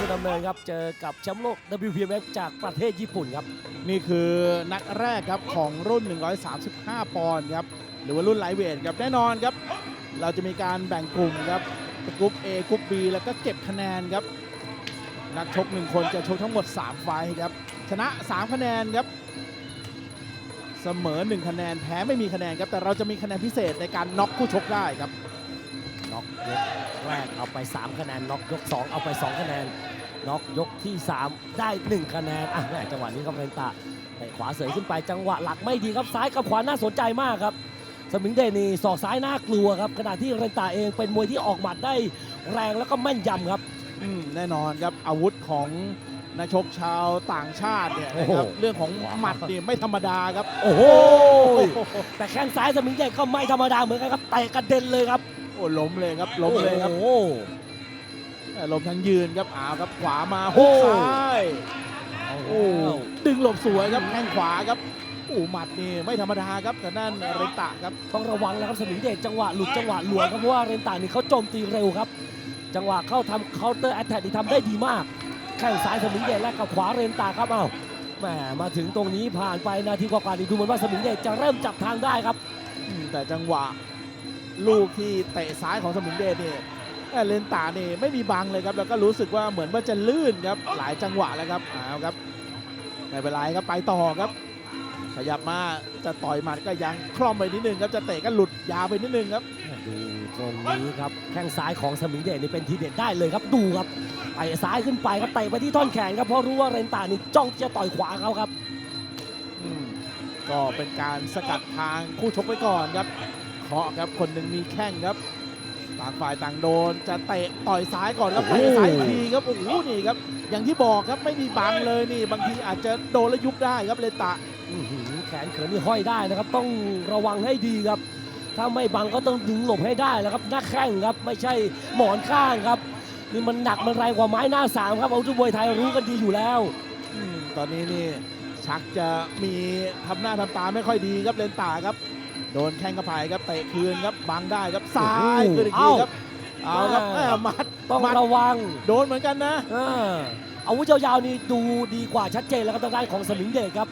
สุดำเนินครับ เจอกับแชมป์โลก WPMF จากประเทศญี่ปุ่นครับ นี่คือนัดแรกครับของรุ่น 135 ปอนด์ครับ หรือว่ารุ่นไลท์เวทครับ แน่นอนครับ เราจะมีการแบ่งกลุ่มครับกลุ่ม A กลุ่ม B แล้วก็เก็บคะแนนครับ นักชกหนึ่งคนจะชกทั้งหมด 3 ไฟครับ ชนะ 3 คะแนนครับ เสมอ 1 คะแนนแพ้ไม่มีคะแนนครับ แต่เราจะมีคะแนนพิเศษในการน็อกคู่ชกได้ครับน็อกยกแรกเอาไป 3 คะแนนน็อกยก 2 เอาไป 2 คะแนน น็อกยกที่ 3 ได้ 1 คะแนนอะแม่จังหวะนี้ครับเรนตะเตะขวาเสยขึ้นไปจังหวะหลักไม่ดีครับซ้ายกับขวาน่าสนใจมากครับ สมิงเดชนี่ศอกซ้ายน่ากลัวครับขณะที่เรนตะเองเป็นมวยที่ออกหมัดได้แรงแล้วก็แม่นยำครับอืมแน่นอนครับอาวุธของนักชกชาวต่างชาติเนี่ยโอ้นะโหครับเรื่องของหมัดเนี่ยไม่ธรรมดาครับ โอ้โหแต่แข้งซ้ายสมิงเดชก็ไม่ธรรมดาเหมือนกันครับเตะกระเด็นเลยครับโอ้ล้มเลยครับล้มเลยครับโอ้โหแต่ ล้มทั้งยืนครับอ้าวครับขวามาโอ้หุกซ้ายโอ้โอ้ดึงหลบสวยครับแข้งขวาครับโอ้หมัดนี่ไม่ธรรมดาครับแต่นั่นเรตะครับต้องระวังนะครับสมิงเดชจังหวะหลุดจังหวะหลวมครับเพราะว่าเรนตานี่เขาโจมตีเร็วครับ จังหวะเข้าทำเคาน์เตอร์แอตแทกที่ทำได้ดีมาก แข้งซ้ายสมิงเดชและกับขวาเรนตาครับเอ้าแหมมาถึงตรงนี้ผ่านไปนาทีกว่าๆนี่ดูเหมือนว่าสมิงเดชจะเริ่มจับทางได้ครับอืมแต่จังหวะลูกที่เตะซ้ายของสมิงเดชนี่เอ้ย เลนตานี่ไม่มีบังเลยครับแล้วก็รู้สึกว่าเหมือนว่าจะลื่นครับหลายจังหวะแล้วครับอ้าวครับไม่เป็นไรครับไปต่อครับ ขยับมาจะต่อยหมัดก็ยังคล่อมไปนิดนึงครับจะเตะก็หลุดยาวไปนิดนึงครับดูตรงนี้ครับแข้งซ้ายของสมิงเดชนี่เป็นทีเด็ดได้เลยครับดูครับเตะซ้ายขึ้นไปครับเตะไปที่ท่อนแขนครับเพราะรู้ว่าเรนตานี่จ้องจะต่อยขวาเขาครับอืมก็เป็นการสกัดทางคู่ชกไว้ก่อนครับเคาะครับคนหนึ่งมีแข้งครับ ต่างฝ่ายต่างโดนจะเตะต่อยซ้ายก่อนแล้วโอ้เตะโหซ้ายอีกทีครับโอ้โหนี่ครับ อย่างที่บอกครับไม่มีบังเลยนี่ บางทีอาจจะโดนแล้วยุบได้ครับเลนตะอื้อหือแขนเขินนี่ห้อยได้นะครับ ต้องระวังให้ดีครับ ถ้าไม่บังก็ต้องดึงหลบให้ได้แล้วครับหน้าแข้งครับ ไม่ใช่หมอนข้างครับนี่มันหนักมันแรงกว่าไม้หน้าสามครับอาวุธมวยไทยรู้กันดีอยู่แล้วอืมตอนนี้นี่ชักจะมีทำหน้าทำตาไม่ค่อยดีครับเลนตาครับ โดนแข้งกระพายครับเตะคืนครับบังได้ครับซ้ายโอ้โหคืนอีกทีครับเอาครับแม่แม่หมัดต้องหมัดระวัง โดนเหมือนกันนะเอออาวุธยาวๆนี่ดูดีกว่าชัดเจนแล้วครับทางด้านของสมิงเดชครับ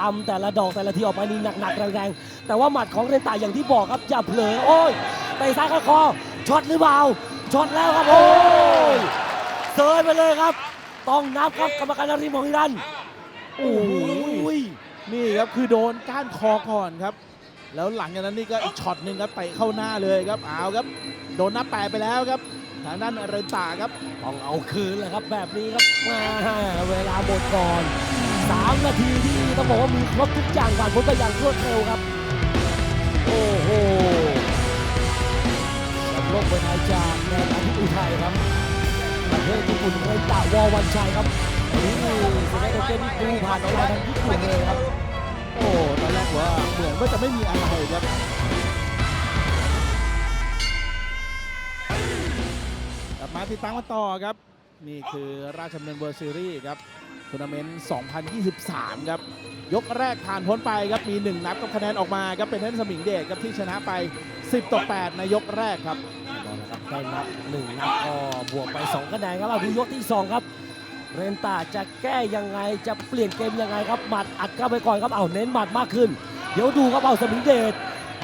ลำแต่ละดอกแต่ละทีออกไปนี่หนักๆแรงๆ แต่ว่าหมัดของเรนตาอย่างที่บอกครับอย่าเผลอโอ้ยเตะซ้ายเข้าคอช็อตหรือเปล่าช็อตแล้วครับโอ้ยเซยไปเลยครับ ต้องนับครับกรรมการนริมของอิรันโอ้โหนี่ครับคือโดนก้านคอก่อนครับ แล้วหลังจากนั้นนี่ก็อีกช็อตหนึ่งครับเตะเข้าหน้าเลยครับเอาครับ โดนหน้าแปะไปแล้วครับ ทางด้านเรนตาครับต้องเอาคืนแหละครับแบบนี้ครับม่เวลาหมดก่อนสามนาทีที่ต้องบอกว่ามีครบทุกอย่างผ่านพ้นไปอย่างรวดเร็วครับ โอ้โหแชมป์โลกมวยไทยจากแดนอาทิตย์อุทัยครับประเทศญี่ปุ่นเรนตะวอวันชัยครับวันนี้สุดท้ายเกมที่ดูผ่านออนไลน์ทางญี่ปุ่นเลยครับ อ้ตอนแรกว่าเหมือนว่าจะไม่มีอะไรครับกลับมาติดตามกันต่อครับ นี่คือราชดำเนินเวอร์ซีรีส์ครับทัวร์นาเมนต์ 2023 ครับ ยกแรกผ่านพ้นไปครับ มี 1 นับกับคะแนนออกมาครับ เป็นเทนสมิงเดชครับที่ชนะไป 10 ต่อ 8 ในยกแรกครับได้นับหนึ่งนับก็บวกไป 2 คะแนนครับเอาดูยกที่ 2 ครับ เรนตาจะแก้ยังไงจะเปลี่ยนเกมยังไงครับหมัดอัดเข้าไปก่อนครับเอาเน้นหมัดมากขึ้น เดี๋ยวดูครับเอาสมิงเดช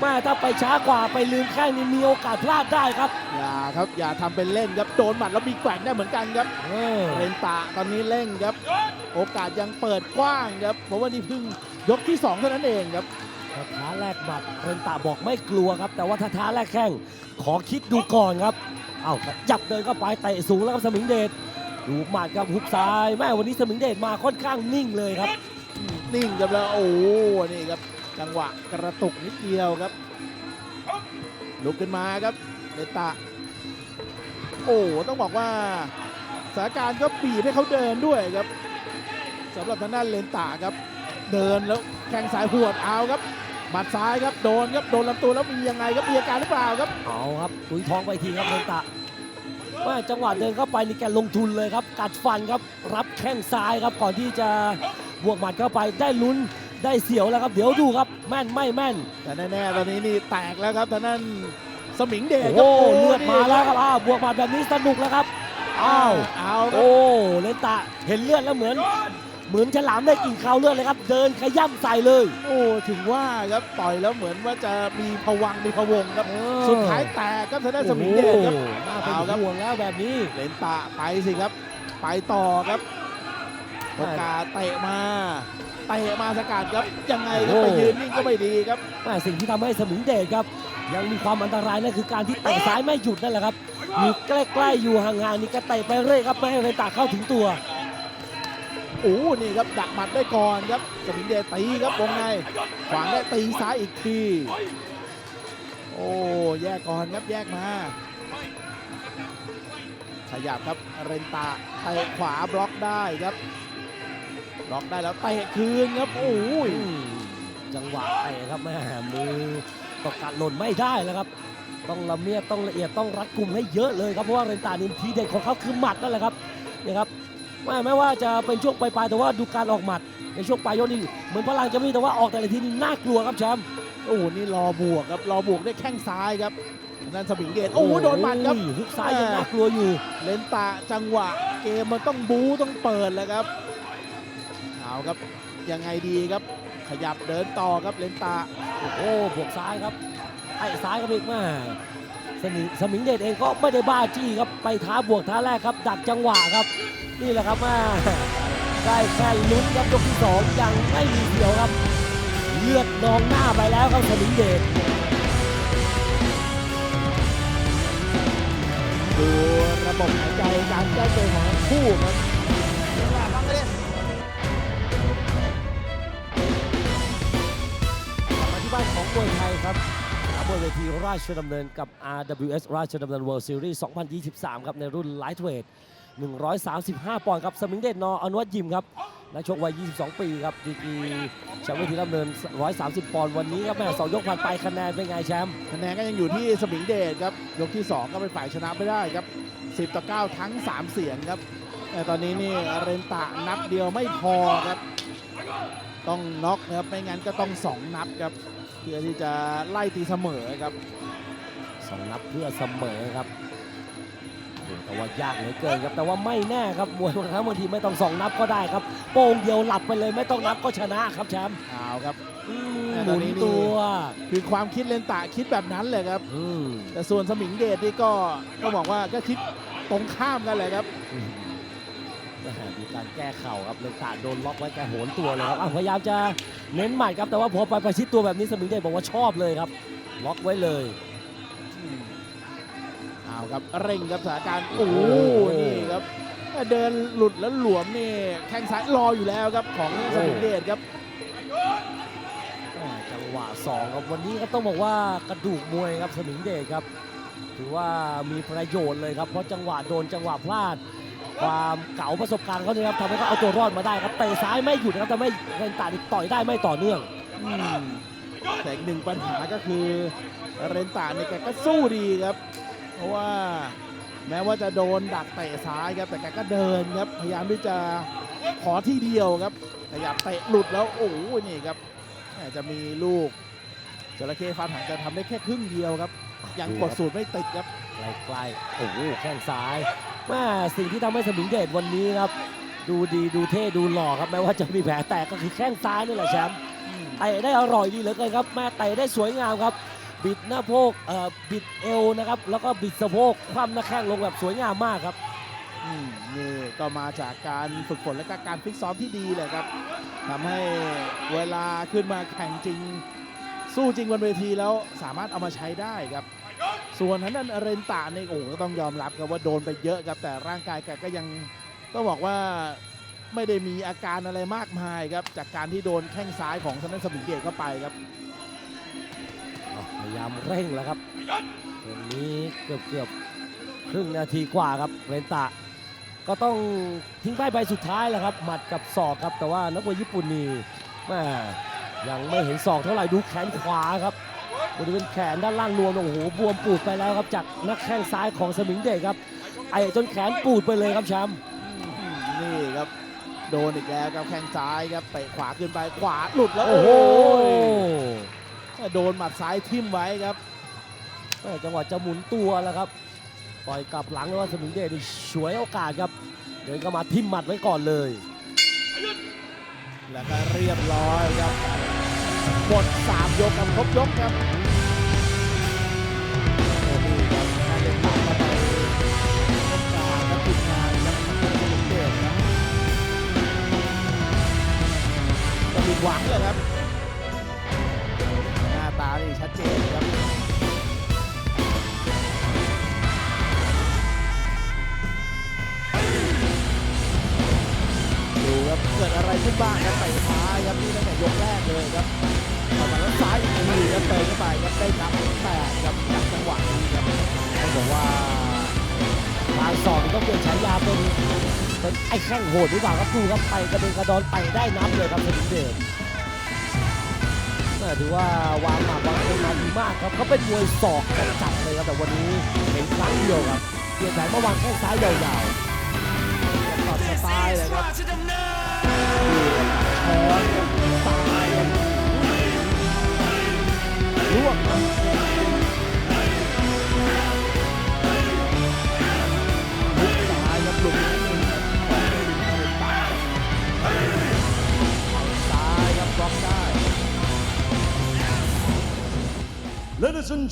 แม่ถ้าไปช้ากว่าไปลืมแข้งนี่มีโอกาสพลาดได้ครับอย่าครับอย่าทำเป็นเล่นครับโดนหมัดแล้วมีแกว่งได้เหมือนกันครับเออเรนตาตอนนี้เร่งครับ โอกาสยังเปิดกว้างครับเพราะว่านี่เพิ่งยกที่2เท่านั้นเองครับถ้าท้าแรกหมัดเรนตาบอกไม่กลัวครับ แต่ว่าถ้าท้าแรกแข้งขอคิดดูก่อนครับเอาจับเดินเข้าไปเตะสูงแล้วครับสมิงเดช ดูหมัดครับหุกซ้ายแม่วันนี้สมิงเดชมาค่อนข้างนิ่งเลยครับ นิ่งครับแล้วโอ้โหนี่ครับจังหวะกระตุกนิดเดียวครับ ลุกขึ้นมาครับเรนตาโอ้ต้องบอกว่าสถานการณ์ก็บีบให้เขาเดินด้วยครับสำหรับทางด้านเลนตาครับ เดินแล้วแข้งซ้ายหวดเอาครับหมัดซ้ายครับโดนครับโดนลำตัวแล้วมียังไงครับมีอาการหรือเปล่าครับเอาครับตุยท้องไปทีครับเรนตะ ว่าจังหวะเดินเข้าไปนี่แกลงทุนเลยครับ กัดฟันครับ รับแข้งซ้ายครับ ก่อนที่จะบวกหมัดเข้าไปได้ลุ้นได้เสียวแล้วครับ เดี๋ยวดูครับ แม่นไม่แม่น แต่แน่ๆตอนนี้นี่แตกแล้วครับทางด้านสมิงเดชโอ้ครับโหเลือดมาแล้วครับนี่อ้าวบวกหมัดแบบนี้สนุกแล้วครับอ้าวเอาครับโอ้เลนตะเห็นเลือดแล้วเหมือน เหมือนฉลามได้กลิ่นคาวเลือดเลยครับ เดินขย้ำใส่เลย โอ้ถึงว่าครับต่อยแล้วเหมือนว่าจะมีพวังค์มีพะวงครับเออสุดท้ายแตกครับทางด้านสมิงเดชครับโอ้โหน่าเป็นเอาครับห่วงแล้วแบบนี้เลนตะไปสิครับ ไปต่อครับโอกาสเตะมาเตะมาสกัดครับยังไงครับโอ้ไปยืนนิ่งก็ไม่ดีครับแม่สิ่งที่ทำให้สมิงเดชครับ ยังมีความอันตรายนั่นคือการที่เตะซ้ายไม่หยุดนั่นแหละครับอยู่ใกล้ๆอยู่ห่างๆนี่ก็เตะไปเรื่อยครับไม่ให้เลนตะเข้าถึงตัว โอ้นี่ครับดักหมัดได้ก่อนครับสมิงเดชตีครับวงในขวางได้ตีซ้ายอีกทีโอ้แยกก่อนครับแยกมาขยับครับเรนตาเตะขวาบล็อกได้ครับบล็อกได้แล้วเตะคืนครับโอ้ยจังหวะเตะครับแม่มือตกกัดหล่นไม่ได้แล้วครับ ต้องละเมียดต้องละเอียดต้องรัดกุมให้เยอะเลยครับเพราะว่าเรนตานินทีเด็ดของเขาคือหมัดนั่นแหละครับนี่ครับ ไม่ไม่ว่าจะเป็นช่วงปลายๆแต่ว่าดูการออกหมัดในช่วงปลายยกนี่เหมือนพลังจะมีแต่ว่าออกแต่ละทีนี่น่ากลัวครับแชมป์โอ้โหนี่รอบวกครับรอบวกด้วยแข้งซ้ายครับนั่นสมิงเดชโอ้โหโดนหมัดครับโอ้ยฮุกซ้ายยังน่ากลัวอยู่ เลนตาจังหวะ เกมมันต้องบู๊ต้องเปิดแล้วครับเอาครับยังไงดีครับ ขยับเดินต่อครับเลนตาโอ้โหบวกซ้ายครับไอ้ซ้ายครับอีกแม่ สมิงสมิงเดชเองก็ไม่ได้บ้าจี้ครับไปท้าบวกท้าแรกครับ ดักจังหวะครับ นี่แหละครับแม่ได้แค่ลุ้นครับยกที่สองยังไม่มีเสียวครับ เลือดนองหน้าไปแล้วครับสมิงเดชดูระบบหายใจการแก้เกมของทั้งคู่ครับกลับมาที่บ้านของมวยไทยครับสนา มมวยเวทีราชดำเนินกับ RWS ราชดำเนิน World Series 2023 ครับในรุ่น Lightweight 135 ปอนด์ครับสมิงเดชนออนุวัฒน์ยิมครับนักชกวัย 22 ปีครับดีกีแชมป์เวทีดำเนิน 130 ปอนด์วันนี้ครับแม่สองยกผ่านไปคะแนนเป็นไงแชมป์คะแนนก็ยังอยู่ที่สมิงเดชครับยกที่ 2 ก็เป็นฝ่ายชนะไม่ได้ครับ 10 ต่อ 9 ทั้ง 3 เสียงครับแต่ตอนนี้นี่เรนตะนับเดียวไม่พอครับ ต้องน็อกนะครับไม่งั้นก็ต้อง 2 นับครับ พื่อที่จะไล่ตีเสมอครับสองนับเพื่อเสมอครับโอ้โหแต่ว่ายากเหลือเกินครับแต่ว่าไม่แน่ครับมวยบางครั้งบางทีไม่ต้องสองนับก็ได้ครับ โป้งเดียวหลับไปเลยไม่ต้องนับก็ชนะครับแชมป์เอาครับอืมแต่หตอมุนนนี้นี่ตัวคือความคิดเรนตะคิดแบบนั้นเลยครับอืมแต่ส่วนสมิงเดชนี่ก็ก็บอกว่าก็คิดตรงข้ามกันเลยครับแห ม่มีการแก้เข่าครับเลยตาโดนล็อกไว้แกโหนตัวเลยครับอะพยายามจะเน้นหมัดครับแต่ว่าพอไปประชิดตัวแบบนี้สมิงเดชบอกว่าชอบเลยครับ ล็อกไว้เลยเอาครับเร่งครับสถานการณ์โอ้โหโอ้โหนี่ครับเดินหลุดแล้วหลวมนี่แข้งซ้ายรออยู่แล้วครับของสมิงเดชครับแหม่จังหวะสองครับวันนี้ก็ต้องบอกว่ากระดูกมวยครับสมิงเดชครับ ถือว่ามีประโยชน์เลยครับเพราะจังหวะโดนจังหวะพลาด ความเก๋าประสบการณ์เขาเนี่ยครับทำให้เขาเอาตัวรอดมาได้ครับเตะซ้ายไม่หยุดนะครับทำให้เรนตานี่ต่อยได้ไม่ต่อเนื่องอืมแต่อีกหนึ่งปัญหาก็คือเรนตาเนี่ยแกก็สู้ดีครับ เพราะว่าแม้ว่าจะโดนดักเตะซ้ายครับแต่แกก็เดินครับพยายามที่จะขอที่เดียวครับขยับเตะหลุดแล้วโอ้โหนี่ครับแหม่จะมีลูกจระเข้ฟาดหางจะทำได้แค่ครึ่งเดียวครับ ยังกดสูตรไม่ติดครับใกล้ๆโอ้โหแข้งซ้าย แม่สิ่งที่ทำให้สมิงเดชวันนี้ครับ ดูดีดูเท่ดูหล่อครับแม้ว่าจะมีแผลแตกก็คือแข้งซ้ายนี่แหละแชมป์เตะได้อร่อยดีเหลือเกินครับแม่เตะได้สวยงามครับ บิดหน้าโพกเอ่อบิดเอวนะครับแล้วก็บิดสะโพกคว่ำหน้าแข้งลงแบบสวยงามมากครับ อืมนี่ก็มาจากการฝึกฝนและก็การฟิตซ้อมที่ดีเลยครับทำให้เวลาขึ้นมาแข่งจริง สู้จริงบนเวทีแล้วสามารถเอามาใช้ได้ครับ ส่วนทางนั้นเรนตาเนี่ยโอ้โหก็ต้องยอมรับครับว่าโดนไปเยอะครับแต่ร่างกายแกก็ยังต้องบอกว่าไม่ได้มีอาการอะไรมากมายครับจากการที่โดนแข้งซ้ายของทางนั้นสมิงเดชเข้าไปครับพยายามเร่งแล้วครับตรงนี้เกือบเกือบครึ่งนาทีกว่าครับเรนตะ ก็ต้องทิ้งไพ่ใบสุดท้ายแหละครับ หมัดกับศอกครับแต่ว่านักมวยญี่ปุ่นนี่แม่ยังไม่เห็นศอกเท่าไหร่ดูแขนขวาครับ บริเวณแขนด้านล่างนวมโอ้โหบวมปูดไปแล้วครับจากนักแข้งซ้ายของสมิงเดชครับไอ้จนแขนปูดไปเลยครับแชมป์อืมนี่ครับโดนอีกแล้วครับแข้งซ้ายครับเตะขวาขึ้นไปขวาหลุดแล้วโอ้โหโดนหมัดซ้ายทิ่มไว้ครับแม่จังหวะจะหมุนตัวแล้วครับปล่อยกลับหลังแล้วว่าสมิงเดชนี่ฉวยโอกาสครับเดินเข้ามาทิ่มหมัดไว้ก่อนเลย แล้วก็เรียบร้อยครับหมดสามยกครับครบยกครับ หวังเลยครับ หน้าตานี่ชัดเจนครับดูครับเกิดอะไรขึ้นบ้างครับเตะซ้ายครับนี่ตั้งแต่ยกแรกเลยครับเข้ามาแล้วซ้ายอีกทีครับเตะเข้าไปครับได้นับแปดครับจากจังหวะนี้ครับต้องบอกว่าทางสองต้องเปลี่ยนฉายาเป็น เป็นไอ้แข้งโหดหรือเปล่าครับดูครับไปกระเด็นกระดอนไปได้น้ำเลยครับสมิงเดชแม่ถือว่าวางหมากวางเอ็นมาดีมากครับเขาเป็นมวยศอกจัดเลยครับแต่วันนี้เห็นครั้งเดียวครับเปลี่ยนแผนเมื่อวางแข้งซ้ายยาวๆตัดสไตล์เลยครับ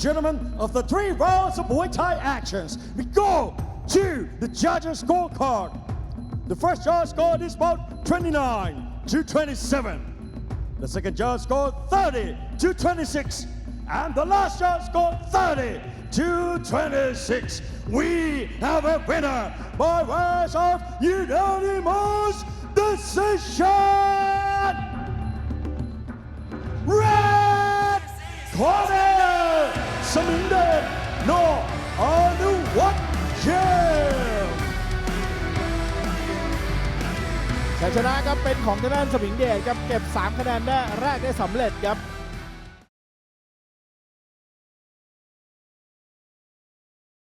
gentlemen, of the three rounds of Muay Thai actions, we go to the judges' scorecard. The first judge scored is about 29 to 27. The second judge scored 30 to 26. And the last judge scored 30 to 26. We have a winner by way of unanimous decision! Red corner ส มิงเดชโนอนุวัฒน์เชมชัยชนะครับเป็นของทางด้านสมิงเดชครับเก็บ 3 คะแนนได้แรกได้สำเร็จครับ